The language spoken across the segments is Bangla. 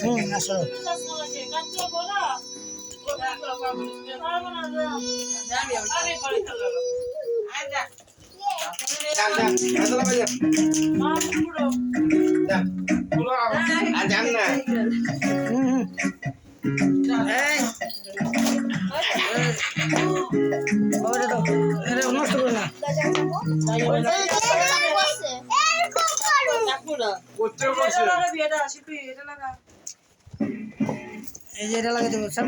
হুম আসো যান যান আসলে ভাই যান আর যান না নষ্ট করো না এই যে এটা লাগাই দেবো সব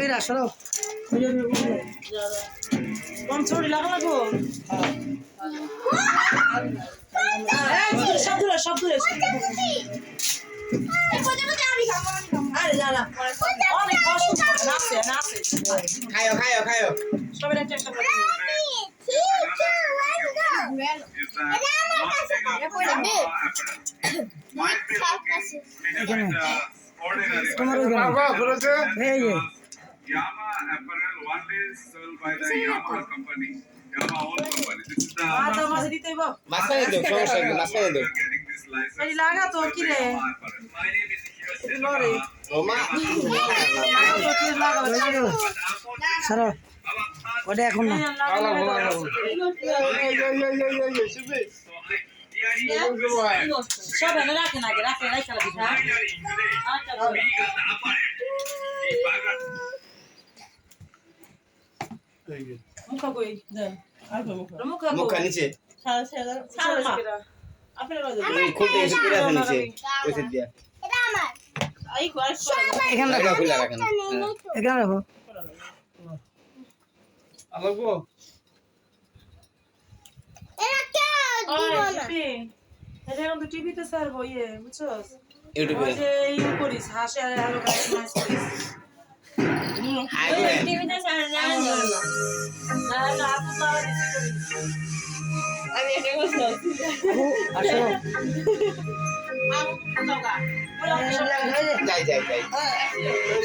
খায়ো খায়ো খায়ো Yama apparel one is sold by the Yamaha company. Yamaha own company. This is the মাথা মাঝে দিতে হইব মাঝখানে দেব সমস্যা নেই মাঝখানে দেব getting this license. এই লাগা তো কি রে সরো ওটা এখন না সব এনে রাখেন আগে রাখে রাখে আচ্ছা মুখা কই দেন মুখা মুখা নিচে। সালমা আপনার ওই খুলতে এসে পড়ে আছে নিচে। ওইসে দিয়া। আই কো আর কো এখানে রাখো খুলে রাখেন এখানে। রাখো। এটা টিভিতে স্যার বইয়ে বুঝছস? ইউটিউবে। করিস হাসে আর আলো করিস।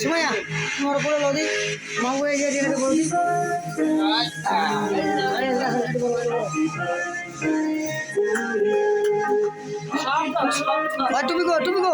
সুমাইয়া তোমার লদি বল দি আরে দেখো একটু বড় করে বলো। তুমি গো তুমি গো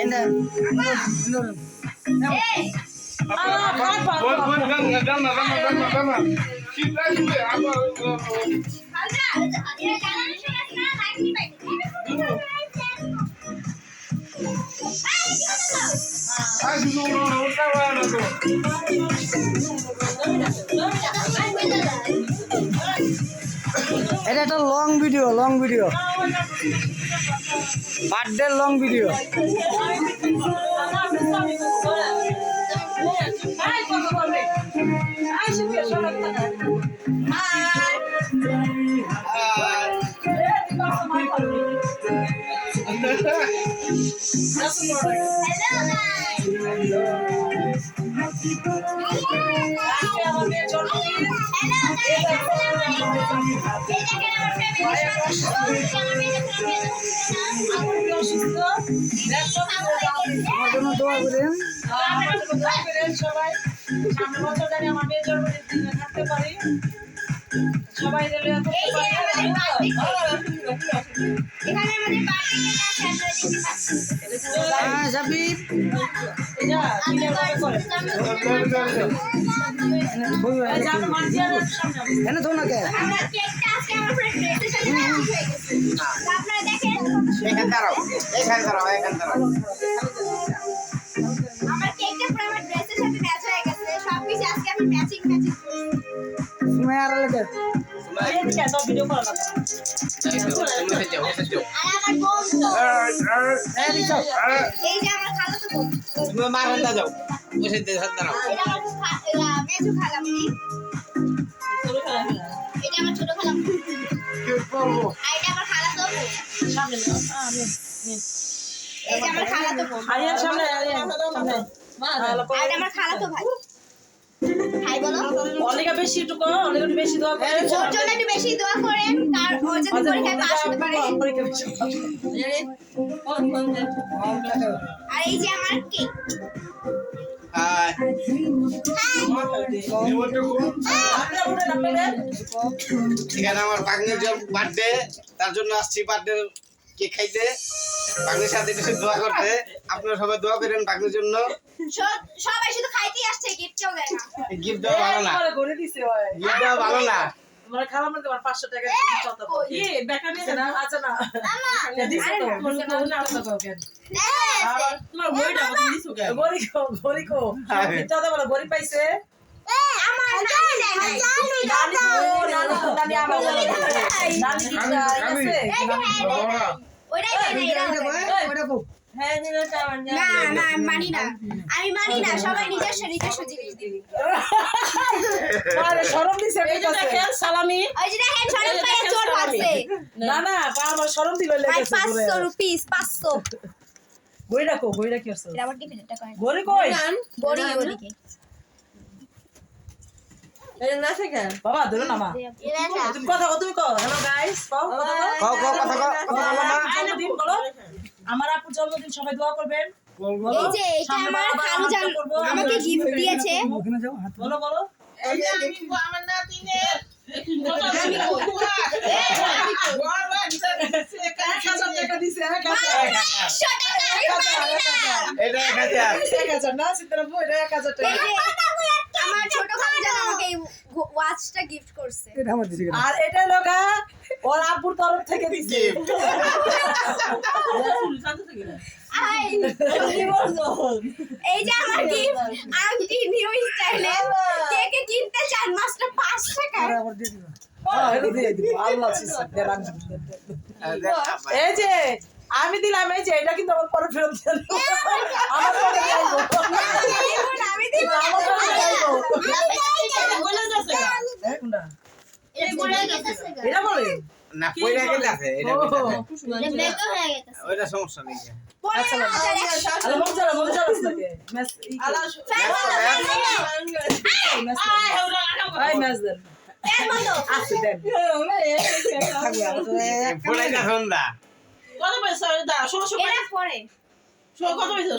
என்ன এটা একটা long video long video birthday long video দোয়া করেন সবাই সামনে বছর জানি আমার মেয়ের জন্মদিন থাকতে পারি সবাই হ্যাঁ এনে তো না কে? এখানে দাঁড়াও এখানে দাঁড়াও এখানে দাঁড়াও। বোন তুমি মারেন না যাও বসে দাঁড়াও এটা আমার খা- এরা মেজো খালামণি এটা আমার ছোট এটা খালাতো বোন। সামনে। এই যে আমার খালাতো বোন আরিয়ান সামনে। সামনে ভালো এটা আমার খালাতো ভাই। ভাই বলো? অনেকে বেশি একটু করো অনেক একটু বেশি দোয়া করে। ওর জন্য একটু বেশি দোয়া করেন কার ও যাতে পরীক্ষায় পাস হতে পারে আর এই যে আমার কেক। হাই এখানে বার্থডে তার জন্য আসছি বার্থডে কেক খাইতে বাগনির সাথে কিছু দোয়া করতে আপনারা সবাই দোয়া করেন বাগনির জন্য সবাই শুধু খাইতেই আসছে গিফট কেউ দেয় না গিফট দেওয়া ভালো না ঘুরে দিছে। গিফট দেওয়া ভালো না আমরা খাওয়া মানে তোমার 500 টাকা দিয়ে চলতে কি বেকার নিছে না আচ্ছা না এটা দিছে তো কোন কোন আলাদা কাউ কেন তোমার বইটা কত দিছো কেন গরি কো গরি কো এটা বলা গরি পাইছে আমি মানি না সবাই নিজস্ব নিজস্ব জিনিস দিবি শরম দিছে সালামি ওই যে দেখেন সরম ভাই চোর না না আমার শরম দিল লেগেছে পাঁচশো রুপিস পাঁচশো। গরি রাখো গরি রাখি আছে এটা আবার টিফিনটা কই গড়ি ওদিকে বাবা ধরো না মা। তুমি কথা কও তুমি কও। হ্যালো গাইস কও কথা কও কও কও কথা কও কথা বলো মা। জন্মদিন বলো। আমার আপুর জন্মদিন সবাই দোয়া করবেন। এই যে এটা আমার খালু জান আমাকে গিফট দিয়েছে। ওখানে যাও হাত বলো বলো। এক হাজার না। এটা এক হাজার। না চিত্রা বই এক হাজার। টাকা আমার ছোট খালু আমাকে এই ওয়াচটা গিফট করছে। এটা আমার দিছে আর এটা লোকা ওর আব্বুর তরফ থেকে দিছে এই যে আমার গিফট আংটি নিউ স্টাইলে কে কে কিনতে চান? মাত্র 5 টাকা। আরে আবার দিয়ে দিবা। হ্যাঁ, আল্লাহ সিস্টেম দেন এই যে আমি দিলাম এই যে এটা কিন্তু আমার পরে ফেরত দেন? এটা বলে না। কইরা গেলে আছে এটা গেছে ওইটা সমস্যা নেই। পরে আরে চালা থাকে ম্যাচ এই ম্যাচ দেন আছে দেন পুরাই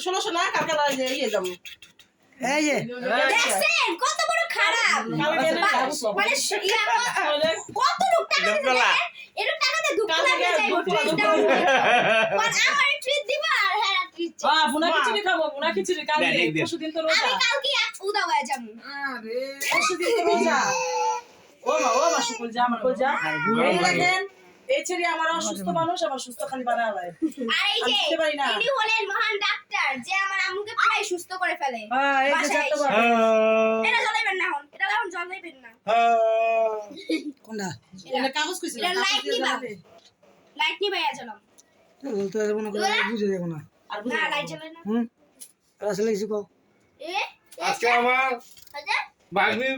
না সন্ধ্যা এটা পরে এই যে। দেখছেন? কত বড় খারাপ। মানে কত লোক টাকা দিবে দুপুলা। টাকা দিয়ে ডাউন আর আমার ট্রিট দিবা আর হ্যাঁ ট্রিট আ বুনা খিচুড়ি খাব বুনা খিচুড়ি কালকে দেখ, দেখ। পরশুদিন তো রোজা। আমি কালকে উদা হয়ে যাব। পরশুদিন তো রোজা। ও মা ও মা শুকুল যা আমার যা এই দেখেন এই ছেড়ে আমার অসুস্থ মানুষ আমার সুস্থ খালি বানায় আলাই আর এই যে পারি না। ইনি হলেন মহান ডাক্তার যে আমার আম্মুকে প্রায় সুস্থ করে ফেলে। হ্যাঁ এই যে বাসায় চারটা এটা জ্বলাইবেন না এখন এটা এখন জ্বলাইবেন না। কোনটা? এটা। কাগজ কইছিল এটা লাইট নিবা লাইট নিবা ইয়া জ্বলাম বলতে যাব না করে বুঝে যাব না। আর না বুঝা লাইট জ্বলাই না। হুম? আসলে কিছু কও। এ আজকে আমার হাজার ভাগ্নির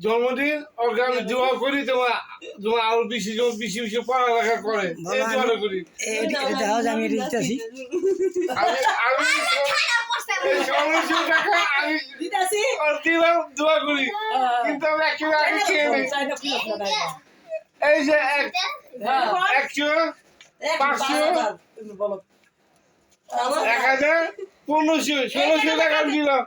জন্মদিন ওকে আমি দোয়া করি তোমার তোমার আরও বেশি জন বেশি বেশি পড়ালেখা করে এই দোয়া করি। এটা আমি এটা দিতেছি আমি এই যে একশো পাঁচশো। এক হাজার পনেরোশো ষোলোশো টাকা দিলাম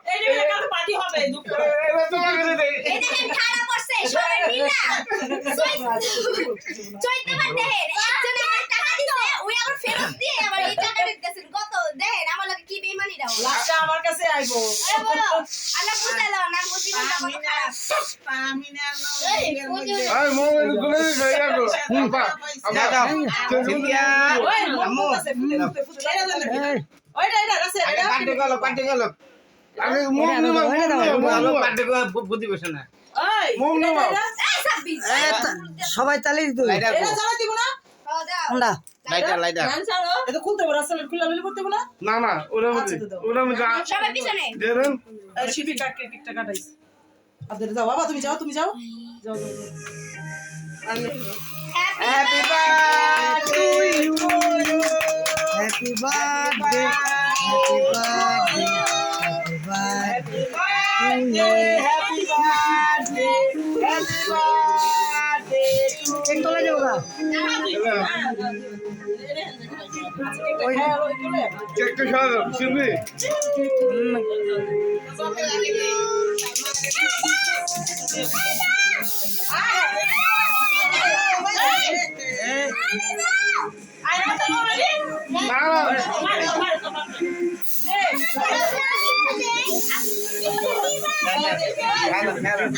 আমার টাকা দিছে ওই আবার ফেরত দিয়ে আবার এই টাকা দিতেছেন কত দেখেন আমার লাগে কি বেইমানি দাও লাস্টে আমার কাছে আইবো আল্লাহ না বুঝি না মোবাইল বাবা দাও। ওই। আছে আছে এটা পার্টি পার্টি আরে মুখ ভালো পার্টি বুদ্ধি বসে না। মুখ সবাই চালিয়ে দিত এটা চালা দিব না? ও লাইটার লাইটার এটা খুলতে পারো আসলে খুলে লইলে করতে না? না না ওরা আচ্ছা, তো দাও। ওরা সবাই পিছনে। দেন। শিবি কাট কেকটা কাটাইছ? আপনাদের যাও বাবা তুমি যাও তুমি যাও। যাও যাও। Happy birthday to you happy birthday happy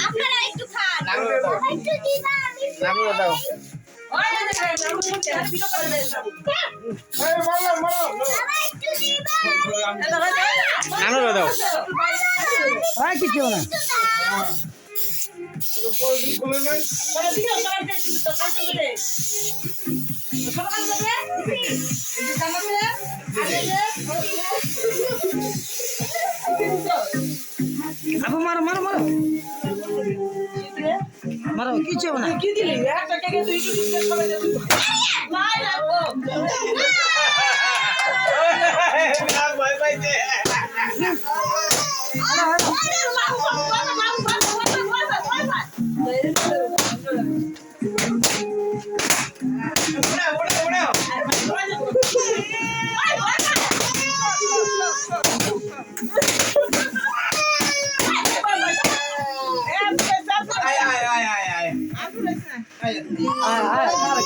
আপনারা একটু খান। একটু দিবা দাও। দেখেন আমি শুনতে আর ভিডিও করে দেন এই মারো মারো একটু দিবা এটা ভাই নামলে দাও ভাই কিছু না খুলে নাই করে দিও সবাই দেখি তো কাছে দিলে সবাই যাবে এই যে কামাতে আপু মারো মারো মারো মারো কিছু না কি দিলি একটা কেকে তুই কি দিতে সবাই যাবে নাই লাগবো। ভাই ভাই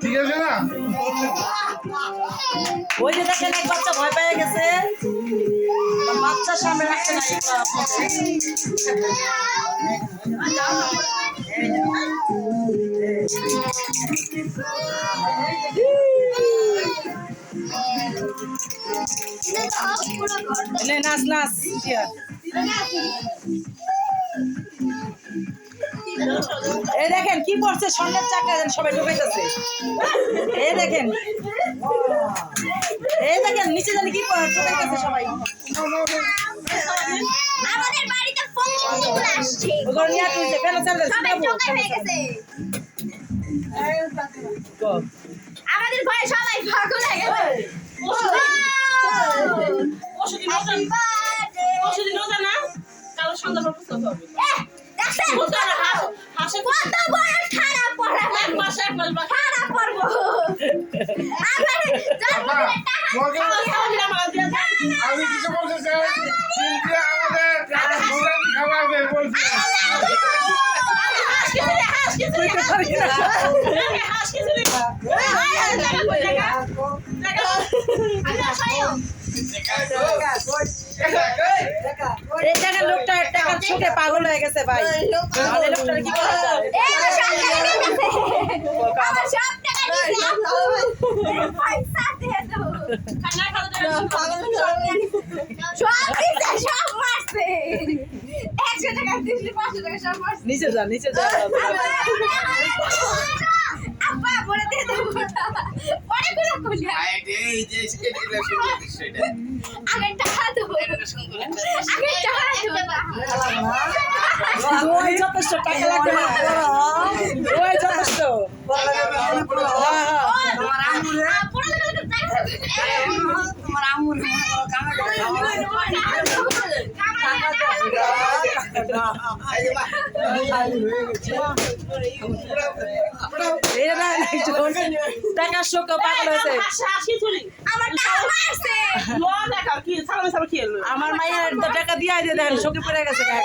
ঠিক আছে না ওই যে দেখেন এক বাচ্চা ভয় পেয়ে গেছে বাচ্চার সামনে রাখতে না নাচ নাচ ইয়া। এই দেখেন কি করছে স্বর্ণের চাকা যেন সবাই ঢুকাইতেছে। এই দেখেন। এই দেখেন নিচে জানি কি করে ঢুকাইতেছে সবাই। আমাদের বাড়িতে ফোন আসছে। ওগুলো নিয়ে তুলছে কেন চালবে হয়ে গেছে। আমাদের ঘরে সবাই পাগল হয়ে গেছে। দেখছেন? কত বড় খারাপ পড়া খারাপ পড়ব আমার জন্মদিনের টাকা আমি কিছু বলতে চাই শিল্পী আমাদের খাওয়াবে বলছে এই লোকটা পাগল হয়ে গেছে ভাই তাহলে লোকটা কি করা যায় টাকা টাকা টাকা নিচে যা নিচে যা আব্বা বলে দেবো আগে টাকা দেবো ওই যথেষ্ট টাকা লাগবে না ওই যথেষ্ট। হ্যাঁ হ্যাঁ তোমার আম্মু কামে টাকার শোক পাগল হয়েছে আমার মায়ের টাকা দিয়ে দিয়ে দেখেন শোকে পড়ে গেছে টাকা